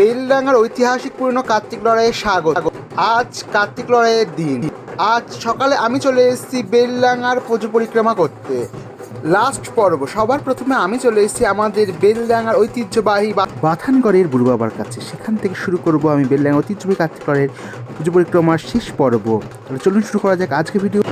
বেলডাঙ্গার ঐতিহাসিক পুরনো কার্তিক লড়াইয়ের স্বাগত। আজ কার্তিক লড়াইয়ের দিন। আজ সকালে আমি চলে এসেছি বেলডাঙ্গার পুজো পরিক্রমা করতে। লাস্ট পর্ব। সবার প্রথমে আমি চলে এসেছি আমাদের বেলডাঙ্গার ঐতিহ্যবাহী বাথানগড়ের বুড়ু বাবার কাছে। সেখান থেকে শুরু করব আমি বেলডাঙ্গার ঐতিহ্যবাহী কার্তিক লড়াইয়ের পুজো পরিক্রমার শেষ পর্ব। তাহলে চলুন শুরু করা যাক আজকে ভিডিও।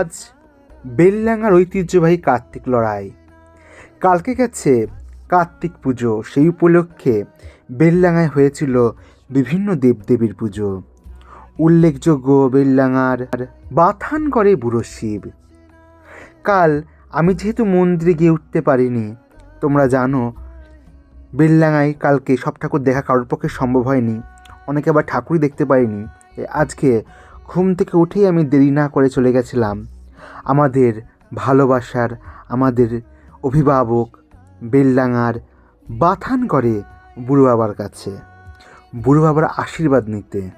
আজ বেলডাঙ্গার ঐতিহ্যবাহী কার্তিক লড়াই। কালকে গেছে কার্তিক পুজো। সেই উপলক্ষে বেলডাঙ্গায় হয়েছিল বিভিন্ন দেবদেবীর পুজো। উল্লেখযোগ্য বেলডাঙ্গার বাথান করে বুড়ো শিব। কাল আমি যেহেতু মন্দিরে গিয়ে উঠতে পারিনি, তোমরা জানো, বেলডাঙ্গায় কালকে সব ঠাকুর দেখা কারোর পক্ষে সম্ভব হয়নি। অনেকে আবার ঠাকুরই দেখতে তাই আজকে ঘুম থেকে উঠেই আমি দেরি না করে চলে গেছিলাম। আমাদের ভালোবাসার, আমাদের অভিভাবক বেলডাঙার বাথান করে বুড়ো বাবার কাছে। বুড়ো বাবার আশীর্বাদ নিতে।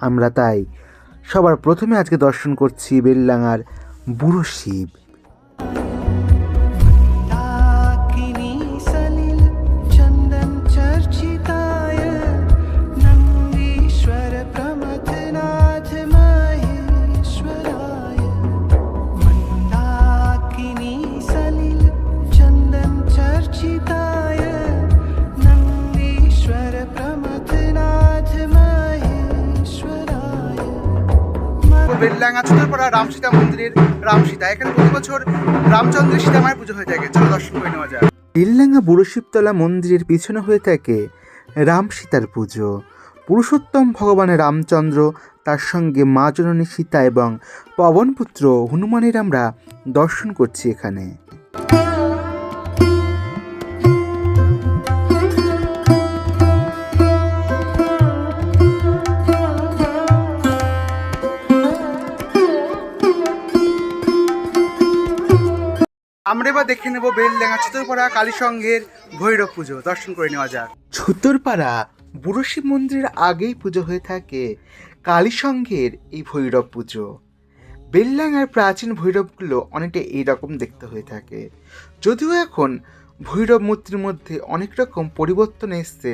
আমরা তাই সবার প্রথমে আজকে দর্শন করছি বেলডাঙার বুড়ো শিব। বেলডাঙ্গা ছোটপাড়া রামসীতা মন্দিরের রামসীতা। এখানে প্রতি বছর রামচন্দ্রের সীতামায়ের পুজো হয়ে থাকে। চলো দর্শন করে নেওয়া যায় বেললাঙ্গা বুড়ো শিবতলা মন্দিরের পিছনে হয়ে থাকে রাম সীতার পুজো। পুরুষোত্তম ভগবানের রামচন্দ্র, তার সঙ্গে মা জননী সীতা এবং পবনপুত্র হনুমানের আমরা দর্শন করছি এখানে। আমরা এবার দেখে নেব বেলডাঙ্গা ছুতরপাড়া কালী সংঘের ভৈরব পুজো। দর্শন করে নেওয়া যাক। ছুতরপাড়া বুড়ো শিব মন্দিরের আগেই পুজো হয়ে থাকে কালী সংঘের এই ভৈরব পুজো। বেলডাঙ্গার প্রাচীন ভৈরবগুলো অনেকটা এইরকম দেখতে হয়ে থাকে। যদিও এখন ভৈরব মূর্তির মধ্যে অনেক রকম পরিবর্তন এসছে,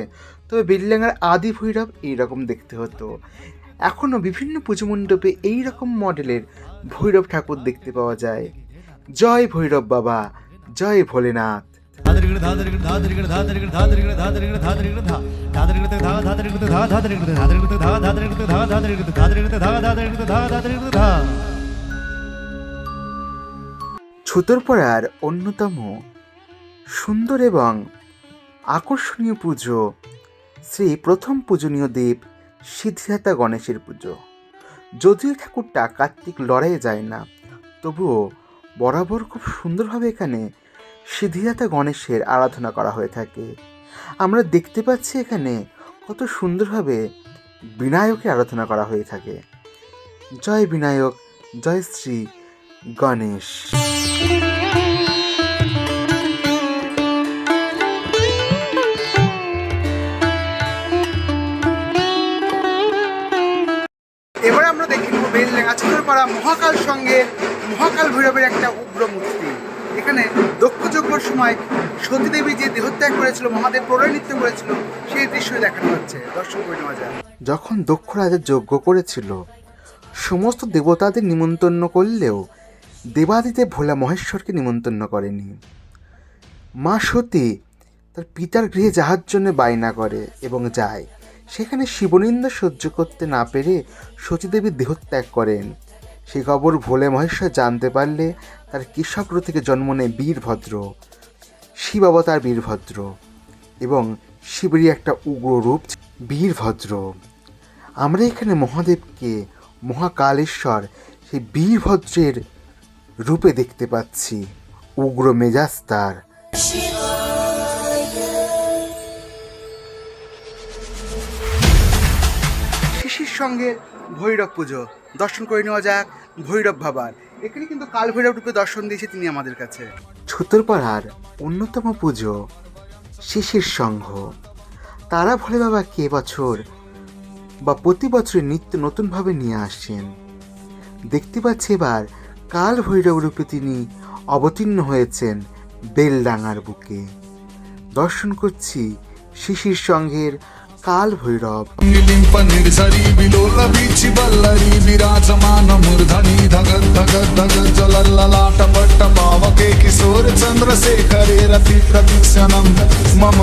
তবে বেলডাঙ্গার আদি ভৈরব এইরকম দেখতে হতো। এখনও বিভিন্ন পুজো মণ্ডপে এই রকম মডেলের ভৈরব ঠাকুর দেখতে পাওয়া যায়। জয় ভৈরব বাবা, জয় ভোলেনাথ। ছুতরপাড়ার অন্যতম সুন্দর এবং আকর্ষণীয় পুজো শ্রী প্রথম পূজনীয় দেব সিদ্ধিদাতা গণেশের পুজো। যদিও ঠাকুরটা কার্তিক লড়াইয়ে যায় না, তবুও বরাবর খুব সুন্দরভাবে এখানে সিদ্ধিদাতা গণেশের আরাধনা করা হয়ে থাকে। আমরা দেখতে পাচ্ছি এখানে কত সুন্দরভাবে বিনায়কের আরাধনা করা হয়ে থাকে। জয় বিনায়ক, জয় শ্রী গণেশ। আমরা দেখে নেব পাড়া মহাকাল সঙ্গে মহাকাল ভৈরবের একটা উগ্র মূর্তি। এখানে দক্ষযজ্ঞর সময় সতীদেবী যে দেহত্যাগ করেছিল, মহাদেব প্রলয় নৃত্য করেছিল, সেই দৃশ্য দেখানো হচ্ছে। দর্শন করে নেওয়া যায় যখন দক্ষ রাজা যজ্ঞ করেছিল, সমস্ত দেবতাদের নিমন্ত্রণ করলেও দেবাদিতে ভোলা মহেশ্বরকে নিমন্ত্রণ করেনি। মা সতী তার পিতার গৃহে যাওয়ার জন্য বায়না করে এবং যায়। সেখানে শিবনিন্দা সহ্য করতে না পেরে সতীদেবী দেহত্যাগ করেন। সেই খবর ভোলে মহেশ্বর জানতে পারলে তার কৃষক্র থেকে জন্ম নেয় বীরভদ্র। শিব অবতার বীরভদ্র এবং শিবেরই একটা উগ্র রূপ বীরভদ্র। আমরা এখানে মহাদেবকে, মহাকালেশ্বর সেই বীরভদ্রের রূপে দেখতে পাচ্ছি। উগ্র মেজাজ তার। সঙ্গে ভৈরব পুজো। দর্শন করে নেওয়া যাক ভৈরব বাবার। এখানে কিন্তু কাল ভৈরব রূপে দর্শন দিয়েছে তিনি আমাদের কাছে। ছুতরপাড়ার অন্যতম পুজো শিশির সংঘ। তারা ভোলে বাবা কে বছর বা প্রতি বছর নিত্য নতুনভাবে নিয়ে আসছেন। দেখতে পাচ্ছি এবার কাল ভৈরব রূপে তিনি অবতীর্ণ হয়েছেন বেলডাঙার বুকে। দর্শন করছি শিশির সংঘের কাল ভৈরব চন্দ্রশেখরে রতি প্রতীক্ষণম মম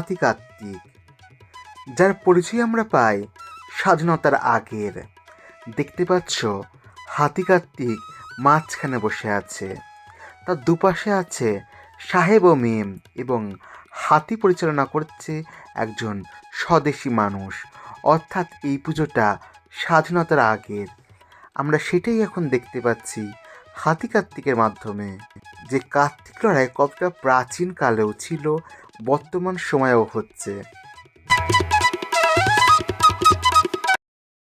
হাতি কার্তিক যার পরিচয় আমরা পাই স্বাধীনতার আগের। দেখতে পাচ্ছ হাতি কার্তিক মাঝখানে বসে আছে। তার দুপাশে আছে সাহেব ও মেম এবং হাতি পরিচালনা করছে একজন স্বদেশি মানুষ। অর্থাৎ এই পুজোটা স্বাধীনতার আগের। আমরা সেটাই এখন দেখতে পাচ্ছি হাতি কার্তিকের মাধ্যমে। যে কার্তিক লড়াই কতটা প্রাচীনকালেও ছিল বর্তমান সময়েও হচ্ছে।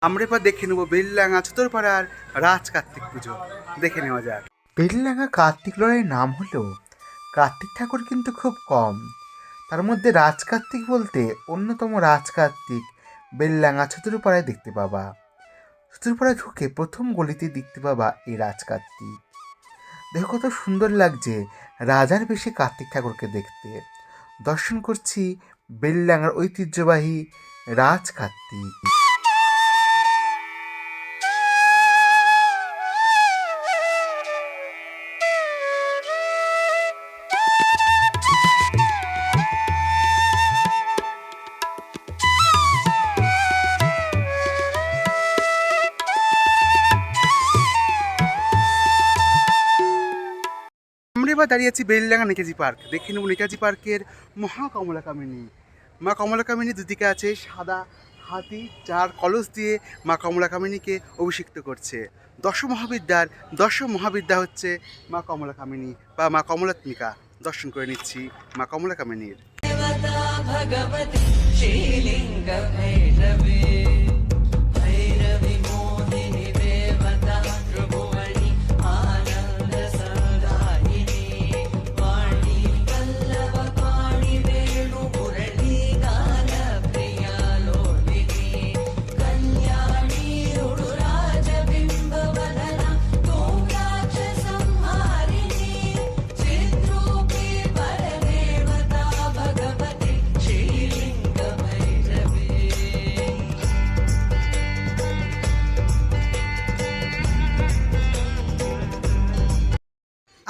আমরা এবার দেখে নেব বেললাঙ্গা চতুরপাড়ার রাজ কার্তিক পুজো। দেখে নেওয়া যাক। বেললাঙ্গা কার্তিক লড়াইয়ের নাম হলেও কার্তিক ঠাকুর কিন্তু খুব কম। তার মধ্যে রাজ কার্তিক বলতে অন্যতম রাজ কার্তিক বেললাঙ্গা চতুরপাড়ায় দেখতে পাবা। চতুরপাড়ায় ঢুকে প্রথম গলিতে দেখতে পাবা এই রাজ কার্তিক দেখো কত সুন্দর লাগছে রাজার বেশি কার্তিক ঠাকুরকে দেখতে। দর্শন করছি বেললাঙ্গার ঐতিহ্যবাহী রাজ দাঁড়িয়ে আছি বেলডাঙ্গা নেকাজি পার্ক। দেখে নেব নেকাজি পার্কের মহা কমলা কামিনী মা কমলা কামিনী দুদিকে আছে, সাদা হাতি, চার কলস দিয়ে মা কমলা কামিনীকে অভিষিক্ত করছে। দশ মহাবিদ্যার দশ মহাবিদ্যা হচ্ছে মা কমলা কামিনী বা মা কমলাত্মিকা। দর্শন করে নিচ্ছি মা কমলা কামিনীর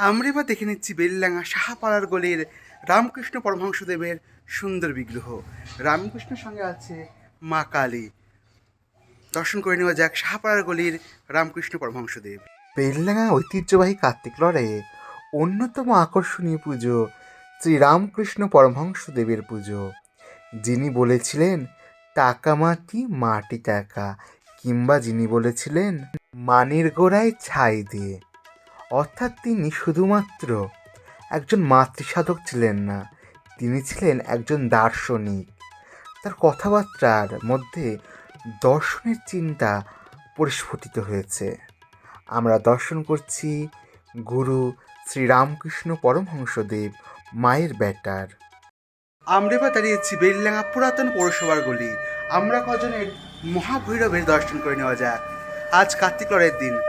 আমরা এবার দেখে নিচ্ছি বেললাঙ্গা সাহাপাড়ার গলির রামকৃষ্ণ পরমহংসদেবের সুন্দর বিগ্রহ। রামকৃষ্ণের সঙ্গে আছে মা কালী। দর্শন করে নেওয়া যাক সাহাপাড়ার গলির রামকৃষ্ণ পরমহংসদেব। বেললাঙ্গা ঐতিহ্যবাহী কার্তিক লড়াইয়ে অন্যতম আকর্ষণীয় পুজো শ্রীরামকৃষ্ণ পরমহংস দেবের পুজো। যিনি বলেছিলেন, টাকা মাটি মাটি টাকা। কিংবা যিনি বলেছিলেন, মানের গোড়ায় ছাই দিয়ে। অর্থাৎ তিনি শুধুমাত্র একজন মাতৃসাধক ছিলেন না, তিনি ছিলেন একজন দার্শনিক। তার কথাবার্তার মধ্যে দর্শনের চিন্তা পরিস্ফুটিত হয়েছে। আমরা দর্শন করছি গুরু শ্রীরামকৃষ্ণ পরমহংসদেব মায়ের ব্যাটার। আমরা এবার দাঁড়িয়েছি বেলডাঙ্গা পুরাতন পৌরসভার গলি। আমরা কজনের মহাভৈরবের দর্শন করে নেওয়া যাক। আজ কার্তিক লড়াইয়ের দিন।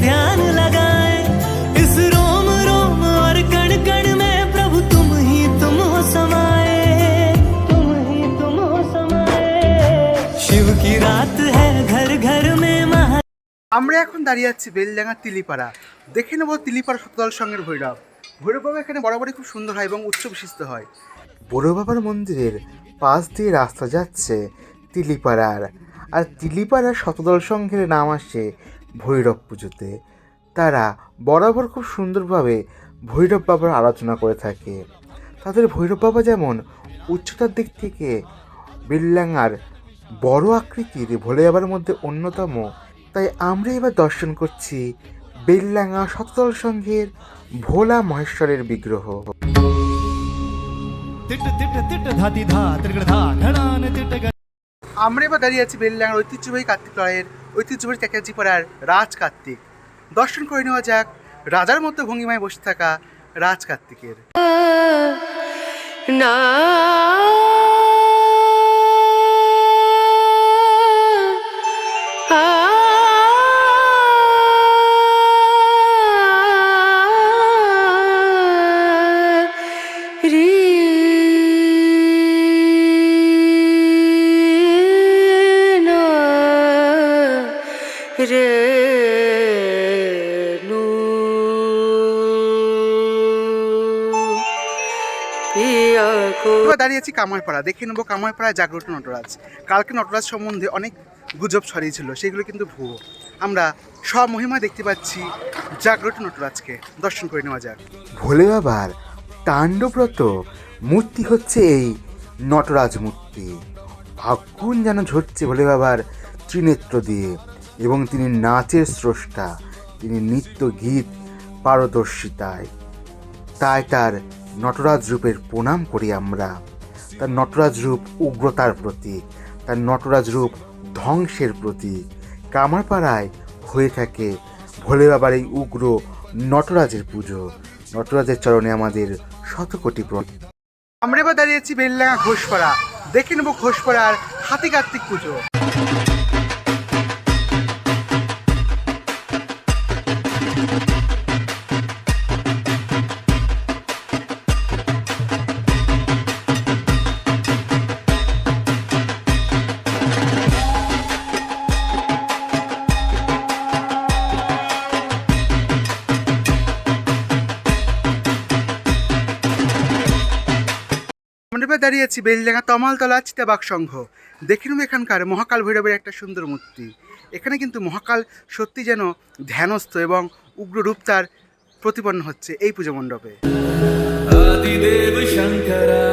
ध्यान लगाए इस रोम रोम और कण कण में प्रभु तुम ही तुम हो समाए तुम ही तुम हो समाए शिव की रात है घर घर में महा আমরা এখন দাঁড়িয়ে আছি বেলডাঙ্গা তিলিপাড়া দেখে নেবো তিলিপাড়া শতদল সঙ্গের ভৈরব ভৈরব বাবা এখানে বরাবরই খুব সুন্দর হয় এবং উচ্চ বিশিষ্ট হয় বড় বাবার মন্দিরের পাশ দিয়ে রাস্তা যাচ্ছে তিলিপাড়ার আর তিলিপাড়ার শতদল সংঘের নাম আসে ভৈরব পুজোতে তারা বরাবর খুব সুন্দরভাবে ভৈরব বাবার আলোচনা করে থাকে তাদের ভৈরব বাবা যেমন উচ্চতার দিক থেকে বিল্লাঙ্গার বড় আকৃতির ভোলে যাবার মধ্যে অন্যতম তাই আমরা এবার দর্শন করছি বিল্লাঙ্গা সতল সংঘের ভোলা মহেশ্বরের বিগ্রহ তিট তিট তিট ধাতি ধা ত্রিগড় ধা ঘড়ান তিট আমরা এবার দাঁড়িয়ে আছি বেললাঙ্গার ঐতিহ্যবাহী কার্তিক লড়াইয়ের ঐতিহ্যবাহী চ্যাটার্জি পাড়ার রাজ কার্তিক। দর্শন করে নেওয়া যাক, রাজার মতো ভঙ্গিমায় বসে থাকা রাজ কার্তিকের। না কো এবার দাঁড়িয়ে আছি কামারপাড়া দেখে নেব কামারপাড়ায় জাগ্রত নটরাজ। কালকে নটরাজ সম্বন্ধে অনেক গুজব ছড়িয়েছিল, সেগুলো কিন্তু ভুয়ো। আমরা সব মহিমা দেখতে পাচ্ছি জাগ্রত নটরাজকে। দর্শন করে নেওয়া যাক। ভোলে বাবার তাণ্ডব্রত মূর্তি হচ্ছে এই নটরাজ মূর্তি। ভাগ্যুন যেন ঝরছে ভোলে বাবার ত্রিনেত্র দিয়ে, এবং তিনি নাচের স্রষ্টা। তিনি নৃত্য গীত পারদর্শিতায়। তাই তার নটরাজ রূপের প্রণাম করি আমরা। তার নটরাজ রূপ উগ্রতার প্রতীক, তার নটরাজ রূপ ধ্বংসের প্রতীক। কামারপাড়ায় হয়ে থাকে ভোলে বাবার এই উগ্র নটরাজের পুজো। নটরাজের চরণে আমাদের শতকোটি প্রণাম আমরা এবার দাঁড়িয়েছি বেল্লাঙ্গা ঘোষপাড়া। দেখে নেব ঘোষপাড়ার হাতি কার্তিক পুজো। এবার দাঁড়িয়েছি বেলজাঙ্গা তমালতলা চিতাবাগ সংঘ। দেখিনুম এখানকার মহাকাল ভৈরবের একটা সুন্দর মূর্তি। এখানে কিন্তু মহাকাল সত্যি যেন ধ্যানস্থ এবং উগ্র রূপ তার প্রতিপন্ন হচ্ছে এই পুজো মণ্ডপে। আদিদেব শঙ্করা।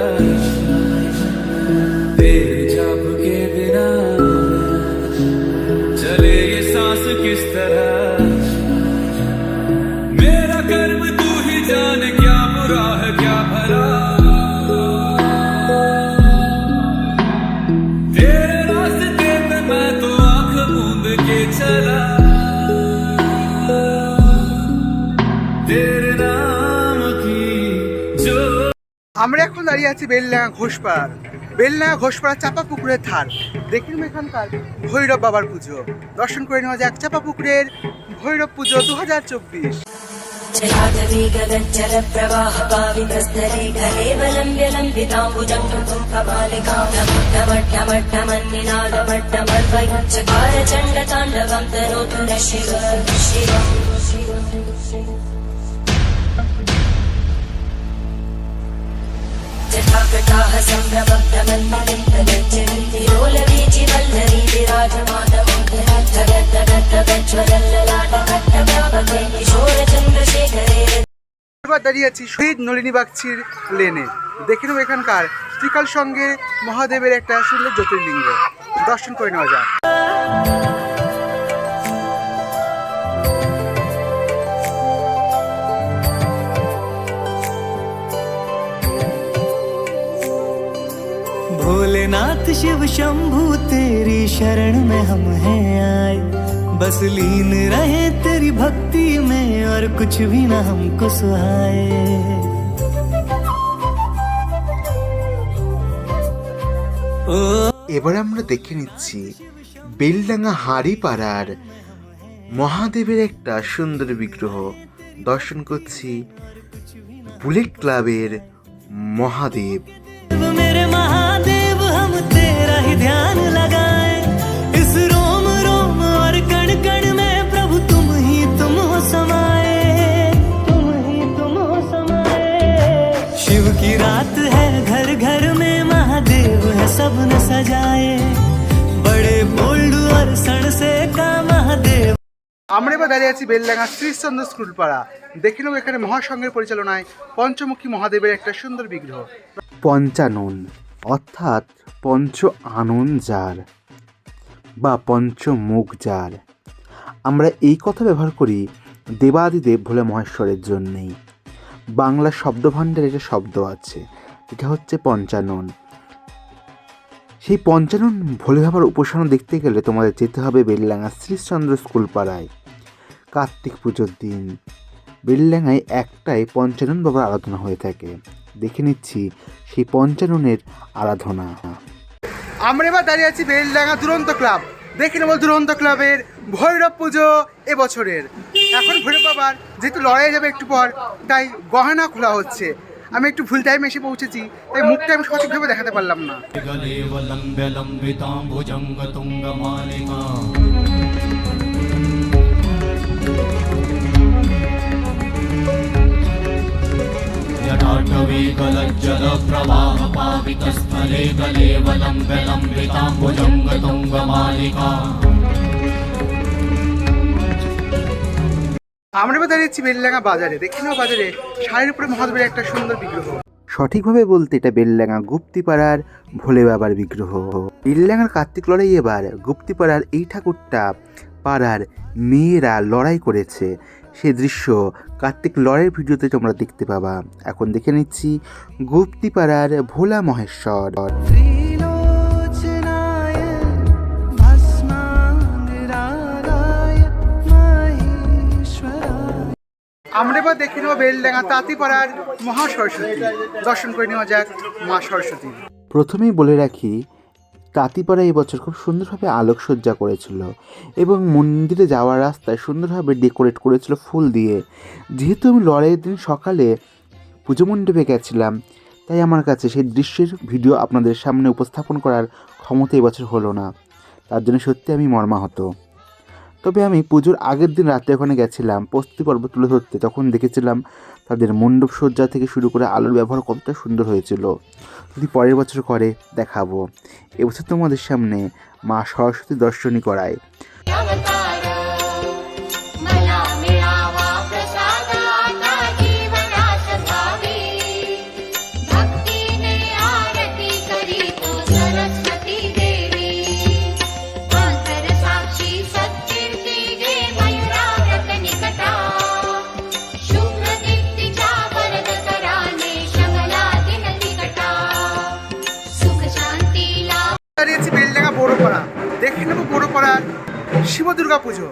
আমরা এখন দাঁড়িয়ে আছি বেলনা ঘোষপাড়ার বেলনা ঘোষপাড়া চাপা পুকুরের থার দেখি এখানকার ভৈরব বাবার পুজো। দর্শন করে নেওয়া যাক চাপা পুকুরের ভৈরব পুজো দু হাজার চব্বিশ। जलाटवी गगज्जल प्रवाह पावितस्थले घरे वलम्ब्य लम्बिताम्बुजं कृतं कपालिकां डमट्टमट्टमन्निनादमट्टमर्वयुच्चकार चण्डताण्डवं तनोतु न शिव शिव जटाकटाः सम्भ्रमब्धमन्मलिन्दगज्जन्ति लोलवीचि দাঁড়িয়ে আছি শহীদ নলিনী বাগচির লেনে দেখে নেব এখানকার ত্রিকাল সঙ্গে মহাদেবের একটা সুন্দর জ্যোতির্লিঙ্গ দর্শন করে নেওয়া যাক भोलेनाथ शिव शंभू तेरी शरण में हम हैं आए बस लीन रहे तेरी भक्ति में और कुछ भी ना हमको सुहाए ओ এবার আমরা দেখে নিচ্ছি বেলডাঙ্গা হাড়ি পাড়ার মহাদেবের একটা সুন্দর বিগ্রহ দর্শন করছি বুলেট ক্লাবের মহাদেব मेरे महादेव की रात है घर घर में महादेव है सबने सजाए बड़े बोल्ड और सण से का महादेव আমরা এবার দাঁড়িয়ে আছি বেলডাঙ্গা শ্রীচন্দ্র স্কুল পাড়া দেখে নেব এখানে মহাসংঘের পরিচালনায় পঞ্চমুখী মহাদেবের একটা সুন্দর বিগ্রহ পঞ্চানন অর্থাৎ পঞ্চ আনন যার বা পঞ্চমুখ যার আমরা এই কথা ব্যবহার করি দেবাদিদেব ভোলে মহেশ্বরের জন্যেই বাংলা শব্দভাণ্ডারে একটা শব্দ আছে, এটা হচ্ছে পঞ্চানন। সেই পঞ্চানন ভোলে বাবার উপাসনা দেখতে গেলে তোমাদের যেতে হবে বেলডাঙ্গা শ্রীচন্দ্র স্কুল পাড়ায় কার্তিক পুজোর দিন। বেলডাঙ্গায় একটাই পঞ্চানন বাবার আরাধনা হয়ে থাকে। দেখে নিচ্ছি সেই পঞ্চাননের আরাধনা। আমরা এবার দাঁড়িয়ে আছি বেলডাঙ্গা দুরন্ত ক্লাব। দেখে নেব দুরন্ত ক্লাবের ভৈরব পুজো এবছরের এখন ভৈরব বাবার যেহেতু লড়াই যাবে একটু পর তাই গহনা খোলা হচ্ছে আমি একটু ভুল টাইমে এসে পৌঁছেছি তাই মুখটা আমি সঠিকভাবে দেখাতে পারলাম না गलेवलम्ब्य लम्बिताम्बुजङ्गतुङ्गमालिका जटाटवीकलज्जलप्रवाहपावितस्थले गलेवलम्ब्य আমরা এবার দাঁড়িয়েছি বেলডাঙ্গা বাজারে। দেখে নাও বাজারে শাড়ির উপরে মহাদেবের একটা সুন্দর বিগ্রহ। সঠিকভাবে বলতে এটা বেলডাঙ্গা গুপ্তিপাড়ার ভোলে বাবার বিগ্রহ। বেলডাঙ্গার কার্তিক লড়াই এবার গুপ্তিপাড়ার এই ঠাকুরটা পাড়ার মেয়েরা লড়াই করেছে। সে দৃশ্য কার্তিক লড়াইয়ের ভিডিওতে তোমরা দেখতে পাবা। এখন দেখে নিচ্ছি গুপ্তিপাড়ার ভোলা মহেশ্বর। এবার দেখে নেব বেলডাঙ্গা তাঁতিপাড়ার মহা সরস্বতী। দর্শন করে নেওয়া যাক মা সরস্বতী। প্রথমেই বলে রাখি তাঁতিপাড়া এবছর খুব সুন্দরভাবে আলোকসজ্জা করেছিল এবং মন্দিরে যাওয়ার রাস্তায় সুন্দরভাবে ডেকোরেট করেছিল ফুল দিয়ে। যেহেতু আমি লড়াইয়ের দিন সকালে পুজো মণ্ডপে গেছিলাম, তাই আমার কাছে সেই দৃশ্যের ভিডিও আপনাদের সামনে উপস্থাপন করার ক্ষমতা এবছর হলো না। তার জন্য সত্যি আমি মর্মাহত। তবে আমি পুজোর আগের দিন রাতে ওখানে গেছিলাম প্রস্তুতি পর্ব তুলে ধরতে। তখন দেখেছিলাম তাদের মণ্ডপ সজ্জা থেকে শুরু করে আলোর ব্যবহার কতটা সুন্দর হয়েছিল। যদি পরের বছর করে, দেখাবো। এবছর তোমাদের সামনে মা সরস্বতী দর্শনী করায়। শিব দুর্গা পুজো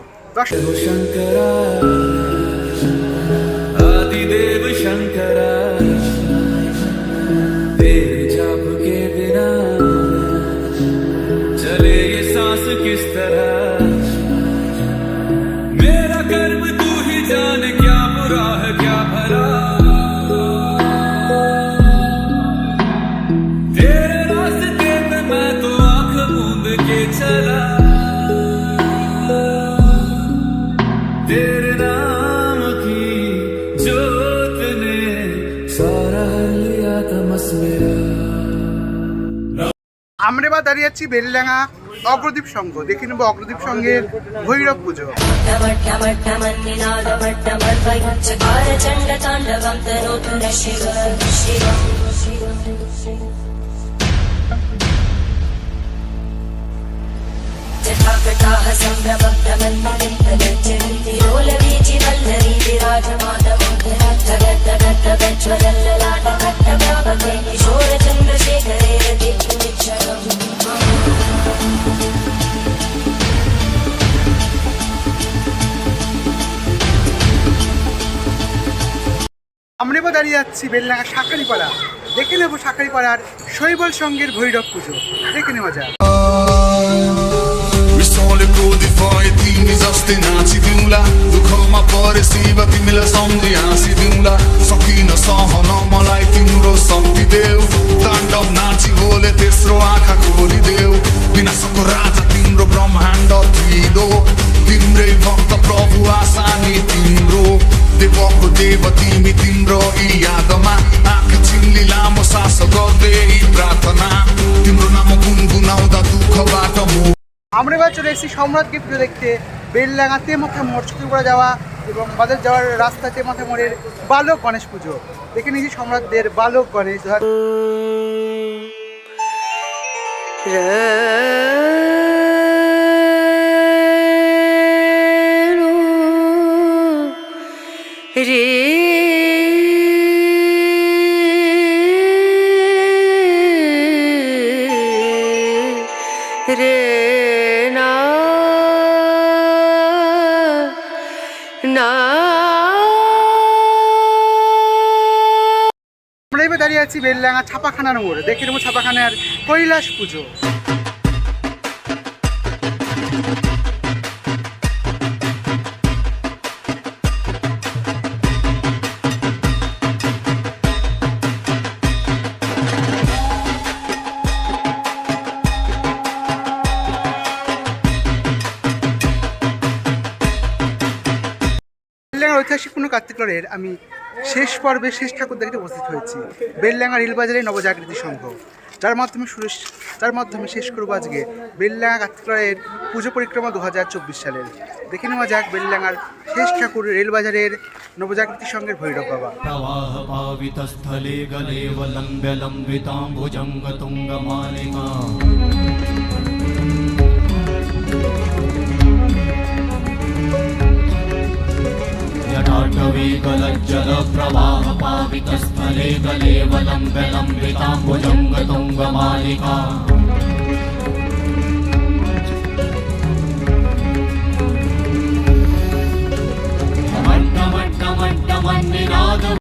এবার দাঁড়িয়ে আছি বেলডাঙ্গা অগ্রদীপ সংঘ দেখে নেবো অগ্রদীপ সংঘের ভৈরব পুজো चकार चण्ड ಬೆಟ್ಟ আমরা এবার দাঁড়িয়ে যাচ্ছি বেলনাগা সাকারিপাড়া দেখে নেব সাকারিপাড়ার শৈবল সঙ্গের ভৈরব পুজো। দেখে নেওয়া যায় गोदी फय तिमी जस्तै नाचिदिउँला दुःखमा परेसी तिमीलाई सम्झि हाँसिदिउँला सकिन सहन मलाई तिम्रो सम्झिदेऊ চলে এসেছি সম্রাটকে পুজো দেখতে বেলডাঙ্গা তেমাথা মোড় ছুটিপুরা যাওয়া এবং বাজার যাওয়ার রাস্তা তেমাথা মোড়ের বালক গণেশ পুজো দেখে নিয়েছি সম্রাটদের বালক গণেশ রে রে না। আমরা এবার দাঁড়িয়ে আছি বেললাঙা ছাপাখানার মোড়ে। দেখে নেব ছাপাখানার কৈলাস পুজো। এক্সপ্লোরের আমি শেষ পর্বে শেষ ঠাকুর দেখতে উপস্থিত হয়েছি। বেললাঙ্গা রেলবাজারে নবজাগৃতি সংঘ। যার মাধ্যমে শুরু তার মাধ্যমে শেষ করব আজকে বেললাঙ্গা কাত্রয়ের পুজো পরিক্রমা দু হাজার চব্বিশ সালের। দেখে নেওয়া যাক বেললাঙ্গার শেষ ঠাকুর রেলবাজারের নবজাগৃতি সংঘের ভৈরব বাবা। প্রবাহ नाटवेकलज्जलप्रवाह पावितस्थले कलेवलम्ब लम् विकाम्बुजङ्गतुङ्गमालिका